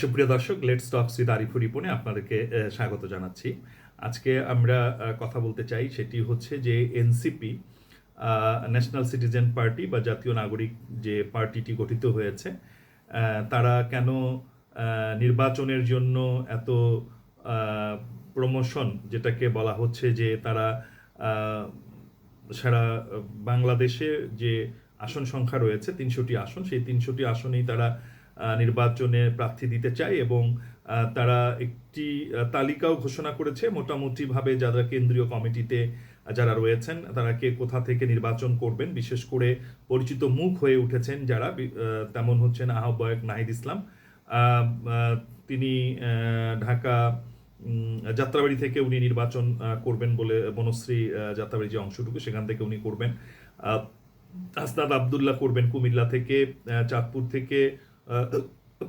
সুপ্রিয় দর্শক let's talks with Arifur রিপনে আপনাদেরকে স্বাগত জানাচ্ছি। আজকে আমরা কথা বলতে চাই সেটি হচ্ছে যে এনসিপি ন্যাশনাল সিটিজেন পার্টি বা জাতীয় নাগরিক যে পার্টিটি গঠিত হয়েছে তারা কেন নির্বাচনের জন্য এত প্রমোশন যেটাকে বলা হচ্ছে যে তারা সারা বাংলাদেশে যে আসন সংখ্যা রয়েছে, তিনশোটি আসন, সেই তিনশোটি আসনেই তারা নির্বাচনে প্রার্থী দিতে চায় এবং তারা একটি তালিকাও ঘোষণা করেছে মোটামুটিভাবে যারা কেন্দ্রীয় কমিটিতে যারা রয়েছেন, তারা কে কোথা থেকে নির্বাচন করবেন, বিশেষ করে পরিচিত মুখ হয়ে উঠেছেন যারা তেমন হচ্ছেন আহ্বায়ক নাহিদ ইসলাম। তিনি ঢাকা যাত্রাবাড়ি থেকে উনি নির্বাচন করবেন বলে বনশ্রী যাত্রাবাড়ি যে অংশটুকু, সেখান থেকে উনি করবেন। আসনাদ আবদুল্লাহ করবেন কুমিল্লা থেকে চাঁদপুর থেকে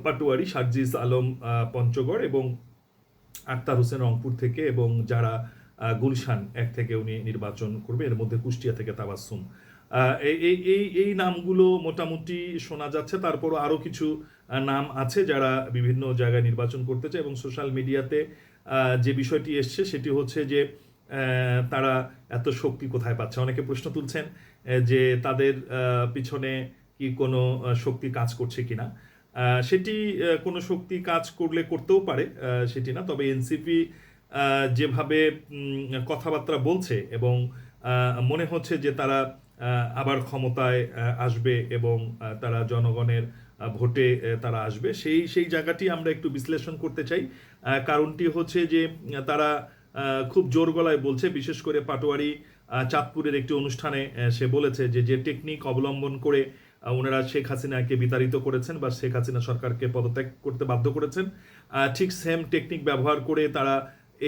পাটুয়ারি সার্জিস আলম পঞ্চগড় এবং আক্তার হোসেন রংপুর থেকে এবং যারা গুলশান এক থেকে উনি নির্বাচন করবে, এর মধ্যে কুষ্টিয়া থেকে তাবাসুম এই এই এই নামগুলো মোটামুটি শোনা যাচ্ছে, তারপরও আরও কিছু নাম আছে যারা বিভিন্ন জায়গায় নির্বাচন করতে চায় এবং সোশ্যাল মিডিয়াতে যে বিষয়টি এসছে সেটি হচ্ছে যে তারা এত শক্তি কোথায় পাচ্ছে? অনেকে প্রশ্ন তুলছেন যে তাদের পিছনে কি কোনো শক্তি কাজ করছে কিনা। সেটি কোনো শক্তি কাজ করলে করতেও পারে সেটি না। তবে এনসিপি যেভাবে কথাবার্তা বলছে এবং মনে হচ্ছে যে তারা আবার ক্ষমতায় আসবে এবং তারা জনগণের ভোটে তারা আসবে, সেই সেই জায়গাটি আমরা একটু বিশ্লেষণ করতে চাই। কারণটি হচ্ছে যে, তারা খুব জোর গলায় বলছে, বিশেষ করে পাটোয়ারি চাঁদপুরের একটি অনুষ্ঠানে সে বলেছে যে যে টেকনিক অবলম্বন করে ওনারা শেখ হাসিনাকে বিতাড়িত করেছেন বা শেখ হাসিনা সরকারকে পদত্যাগ করতে বাধ্য করেছেন। ঠিক সেম টেকনিক ব্যবহার করে তারা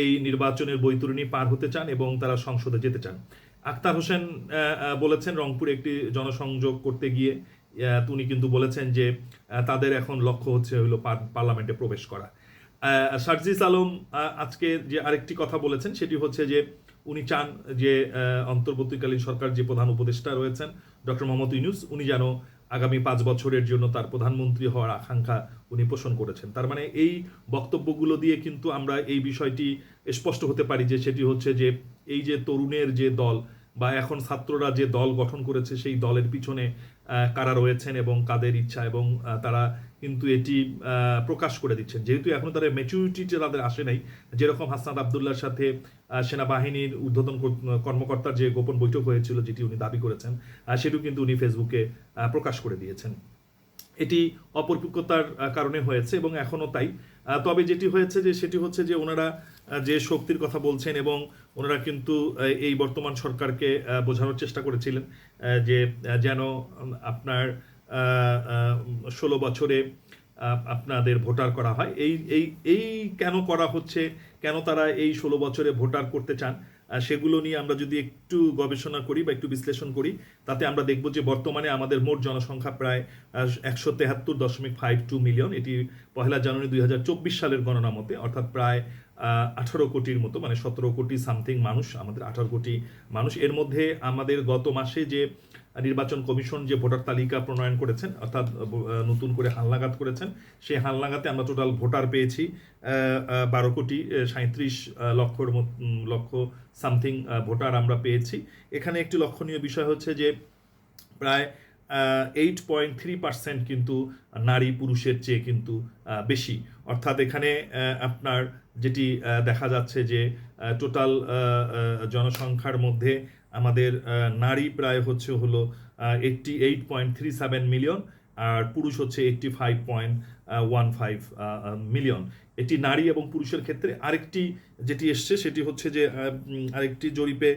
এই নির্বাচনের বৈতরণী পার হতে চান এবং তারা সংসদে যেতে চান। আক্তার হোসেন বলেছেন রংপুরে একটি জনসংযোগ করতে গিয়ে উনি কিন্তু বলেছেন যে তাদের এখন লক্ষ্য হচ্ছে হলো পার্লামেন্টে প্রবেশ করা। সার্জিস আলম আজকে যে আরেকটি কথা বলেছেন সেটি হচ্ছে যে, উনি চান যে অন্তর্বর্তীকালীন সরকার যে প্রধান উপদেষ্টা রয়েছেন, ডক্টর মোহাম্মদ ইউনুস, উনি যেন আগামী পাঁচ বছরের জন্য তার প্রধানমন্ত্রী হওয়ার আকাঙ্ক্ষা উনি পোষণ করেছেন। তার মানে এই বক্তব্যগুলো দিয়ে কিন্তু আমরা এই বিষয়টি স্পষ্ট হতে পারি যে সেটি হচ্ছে যে এই যে তরুণের যে দল বা এখন ছাত্ররা যে দল গঠন করেছে সেই দলের পিছনে কারা রয়েছেন এবং কাদের ইচ্ছা এবং তারা কিন্তু এটি প্রকাশ করে দিচ্ছেন। যেহেতু এখন তাদের ম্যাচুরিটিটা তাদের আসে নাই, যেরকম হাসনাত আবদুল্লার সাথে সেনাবাহিনীর ঊর্ধ্বতন কর্মকর্তার যে গোপন বৈঠক হয়েছিল, যেটি উনি দাবি করেছেন সেটিও কিন্তু উনি ফেসবুকে প্রকাশ করে দিয়েছেন। এটি অপরিপক্কতার কারণে হয়েছে এবং এখনও তাই। তবে যেটি হয়েছে যে, সেটি হচ্ছে যে, ওনারা যে শক্তির কথা বলছেন এবং ওনারা কিন্তু এই বর্তমান সরকারকে বোঝানোর চেষ্টা করেছিলেন যে যেন আপনার ষোলো বছরে আপনাদের ভোটার করা হয়। এই এই এই কেন করা হচ্ছে? কেন তারা এই ষোলো বছরে ভোটার করতে চান? সেগুলো নিয়ে আমরা যদি একটু গবেষণা করি বা একটু বিশ্লেষণ করি, তাতে আমরা দেখব যে বর্তমানে আমাদের মোট জনসংখ্যা প্রায় একশো তেহাত্তর দশমিক ফাইভ টু মিলিয়ন এটি পহেলা জানুয়ারি দুই সালের গণনা মতে, অর্থাৎ প্রায় আঠারো কোটির মতো মানে সতেরো কোটি সামথিং মানুষ, আমাদের আঠারো কোটি মানুষ। এর মধ্যে আমাদের গত মাসে যে নির্বাচন কমিশন যে ভোটার তালিকা প্রণয়ন করেছেন, অর্থাৎ নতুন করে হালনাগাদ করেছেন, সেই হালনাগাতে আমরা টোটাল ভোটার পেয়েছি বারো কোটি সাঁত্রিশ লক্ষর লক্ষ সামথিং ভোটার আমরা পেয়েছি। এখানে একটি লক্ষণীয় বিষয় হচ্ছে যে, প্রায় এইট পয়েন্ট থ্রি পার্সেন্ট কিন্তু নারী পুরুষের চেয়ে কিন্তু বেশি। অর্থাৎ এখানে আপনার যেটি দেখা যাচ্ছে যে টোটাল জনসংখ্যার মধ্যে আমাদের নারী প্রায় হচ্ছে হলো eighty eight point three seven million আর পুরুষ হচ্ছে eighty five point one five million এটি নারী এবং পুরুষের ক্ষেত্রে আরেকটি যেটি এসছে, সেটি হচ্ছে যে আরেকটি জরিপে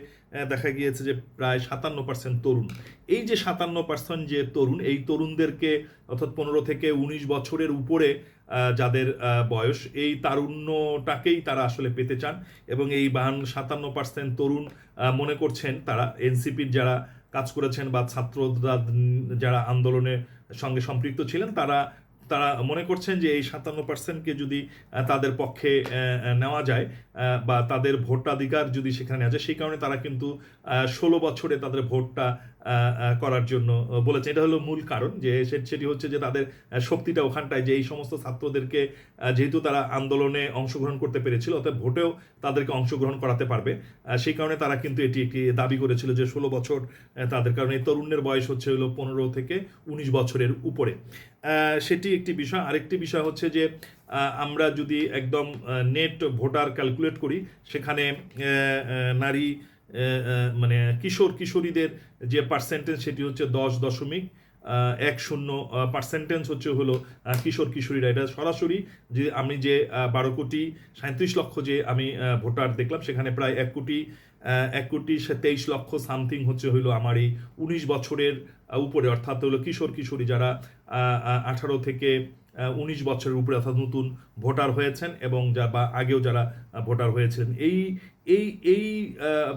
দেখা গিয়েছে যে প্রায় সাতান্ন পার্সেন্ট তরুণ। এই যে সাতান্ন পার্সেন্ট যে তরুণ, এই তরুণদেরকে অর্থাৎ পনেরো থেকে উনিশ বছরের উপরে যাদের বয়স, এই তারুণ্যটাকেই তারা আসলে পেতে চান এবং এই বাহান্ন, সাতান্ন পার্সেন্ট তরুণ মনে করছেন তারা। এনসিপির যারা কাজ করেছেন বা ছাত্ররা, যারা আন্দোলনের সঙ্গে সম্পৃক্ত ছিলেন, তারা তারা মনে করছেন যে এই সাতান্ন পার্সেন্টকে যদি তাদের পক্ষে নেওয়া যায় বা তাদের ভোটাধিকার যদি সেখানে নেওয়া যায় সেই কারণে তারা কিন্তু ষোলো বছরে তাদের ভোটটা করার জন্য বলেছে। এটা হলো মূল কারণ যে সেটি হচ্ছে যে তাদের শক্তিটা ওখানটায় যে এই সমস্ত ছাত্রদেরকে যেহেতু তারা আন্দোলনে অংশগ্রহণ করতে পেরেছিল অর্থাৎ ভোটেও তাদেরকে অংশগ্রহণ করাতে পারবে। সেই কারণে তারা কিন্তু এটি একটি দাবি করেছিল যে ষোলো বছর তাদের কারণে তরুণের বয়স হচ্ছে হলো পনেরো থেকে উনিশ বছরের উপরে। সেটি একটি বিষয়। আরেকটি বিষয় হচ্ছে যে আমরা যদি একদম নেট ভোটার ক্যালকুলেট করি, সেখানে নারী মানে কিশোর কিশোরীদের যে পার্সেন্টেজ সেটি হচ্ছে দশ দশমিক এক শূন্য পার্সেন্টেজ হচ্ছে হলো কিশোর কিশোরীরা। এটা সরাসরি যে আমি যে বারো কোটি সাঁত্রিশ লক্ষ যে আমি ভোটার দেখলাম, সেখানে প্রায় এক কোটি এক কোটি তেইশ লক্ষ সামথিং হচ্ছে হইল আমার এই উনিশ বছরের উপরে। অর্থাৎ হলো কিশোর কিশোরী যারা আঠারো থেকে উনিশ বছরের উপরে অর্থাৎ নতুন ভোটার হয়েছেন এবং যা বা আগেও যারা ভোটার হয়েছেন। এই এই এই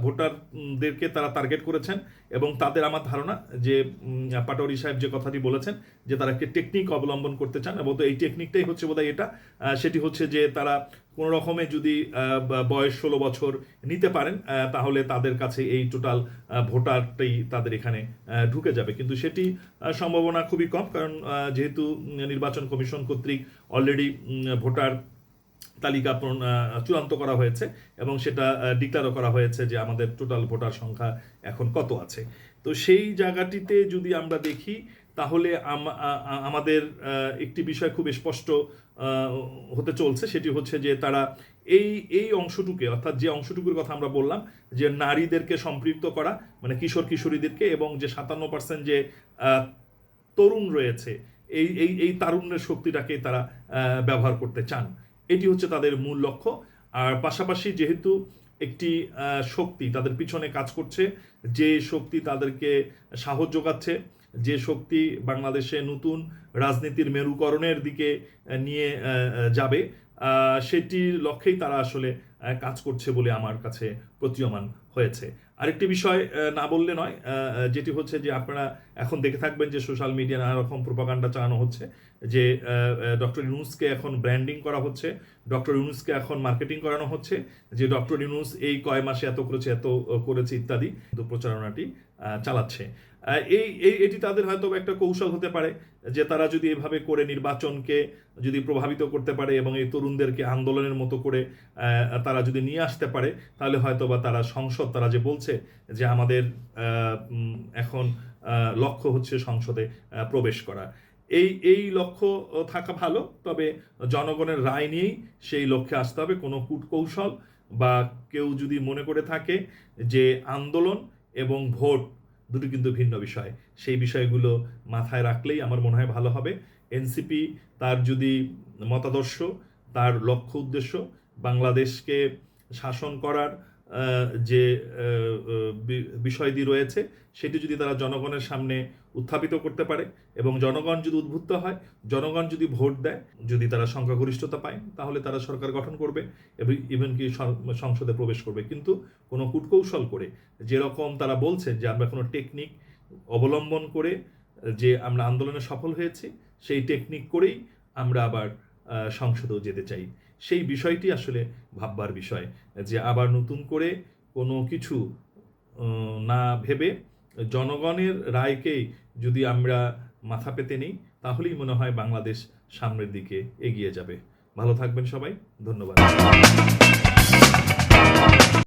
ভোটারদেরকে তারা টার্গেট করেছেন এবং তাদের আমার ধারণা যে পাটোয়ারি সাহেব যে কথাটি বলেছেন যে তারা একটি টেকনিক অবলম্বন করতে চান এবং এই টেকনিকটাই হচ্ছে বোধহয় এটা। সেটি হচ্ছে যে তারা কোনো রকমে যদি বয়স ষোলো বছর নিতে পারেন তাহলে তাদের কাছে এই টোটাল ভোটারটাই তাদের এখানে ঢুকে যাবে। কিন্তু সেটি সম্ভাবনা খুবই কম কারণ যেহেতু নির্বাচন কমিশন কর্তৃক অলরেডি ভোটার তালিকা চূড়ান্ত করা হয়েছে এবং সেটা ডিক্লারও করা হয়েছে যে আমাদের টোটাল ভোটার সংখ্যা এখন কত আছে। তো সেই জায়গাটিতে যদি আমরা দেখি, তাহলে আমাদের একটি বিষয় খুব স্পষ্ট হতে চলছে, সেটি হচ্ছে যে তারা এই এই অংশটুকে, অর্থাৎ যে অংশটুকুর কথা আমরা বললাম, যে নারীদেরকে সম্পৃক্ত করা মানে কিশোর কিশোরীদেরকে এবং যে সাতান্ন পার্সেন্ট যে তরুণ রয়েছে, এই এই এই তারুণ্যের শক্তিটাকে তারা ব্যবহার করতে চান। এটি হচ্ছে তাদের মূল লক্ষ্য। আর পাশাপাশি যেহেতু একটি শক্তি তাদের পিছনে কাজ করছে, যে শক্তি তাদেরকে সাহস যোগাচ্ছে, যে শক্তি বাংলাদেশে নতুন রাজনীতির মেরুকরণের দিকে নিয়ে যাবে সেটির লক্ষ্যেই তারা আসলে কাজ করছে বলে আমার কাছে প্রতীয়মান হয়েছে। আরেকটি বিষয় না বললে নয় যেটি হচ্ছে যে আপনারা এখন দেখে থাকবেন যে সোশ্যাল মিডিয়া নানা রকম প্রোপাগান্ডা চালানো হচ্ছে, যে ডক্টর ইউনুসকে এখন ব্র্যান্ডিং করা হচ্ছে ডক্টর ইউনুসকে এখন মার্কেটিং করানো হচ্ছে, যে ডক্টর ইউনুস এই কয় মাসে এত করেছে এত করেছে ইত্যাদি প্রচারণাটি চালাচ্ছে। এই এটি তাদের হয়তো একটা কৌশল হতে পারে যে তারা যদি এভাবে করে নির্বাচনকে যদি প্রভাবিত করতে পারে এবং এই তরুণদেরকে আন্দোলনের মতো করে তারা যদি নিয়ে আসতে পারে, তাহলে হয়তো বা তারা সংসদ, তারা যে বলছে যে আমাদের এখন লক্ষ্য হচ্ছে সংসদে প্রবেশ করা। এই এই লক্ষ্য থাকা ভালো, তবে জনগণের রায় নিয়েই সেই লক্ষ্যে আসতে হবে। কোনো কূটকৌশল বা কেউ যদি মনে করে থাকে যে আন্দোলন এবং ভোট দুটো কিন্তু ভিন্ন বিষয়। সেই বিষয়গুলো মাথায় রাখলেই আমার মনে হয় ভালো হবে। এনসিপি তার যদি মতাদর্শ, তার লক্ষ্য উদ্দেশ্য, বাংলাদেশকে শাসন করার যে বিষয়টি রয়েছে, সেটি যদি তারা জনগণের সামনে উত্থাপিত করতে পারে এবং জনগণ যদি উদ্বুদ্ধ হয়, জনগণ যদি ভোট দেয়, যদি তারা সংখ্যাগরিষ্ঠতা পায়, তাহলে তারা সরকার গঠন করবে এবং ইভেন কি সংসদে প্রবেশ করবে। কিন্তু কোনো কূটকৌশল করে যেরকম তারা বলছেন যে আমরা কোনো টেকনিক অবলম্বন করে যে আমরা আন্দোলনে সফল হয়েছি, সেই টেকনিক করেই আমরা আবার সংসদেও যেতে চাই। সেই বিষয়টি আসলে ভাববার বিষয় যে আবার নতুন করে কোনো কিছু না ভেবে জনগণের রায়কেই যদি আমরা মাথা পেতে নিই, তাহলেই মনে হয় বাংলাদেশ সামনের দিকে এগিয়ে যাবে। ভালো থাকবেন সবাই, ধন্যবাদ।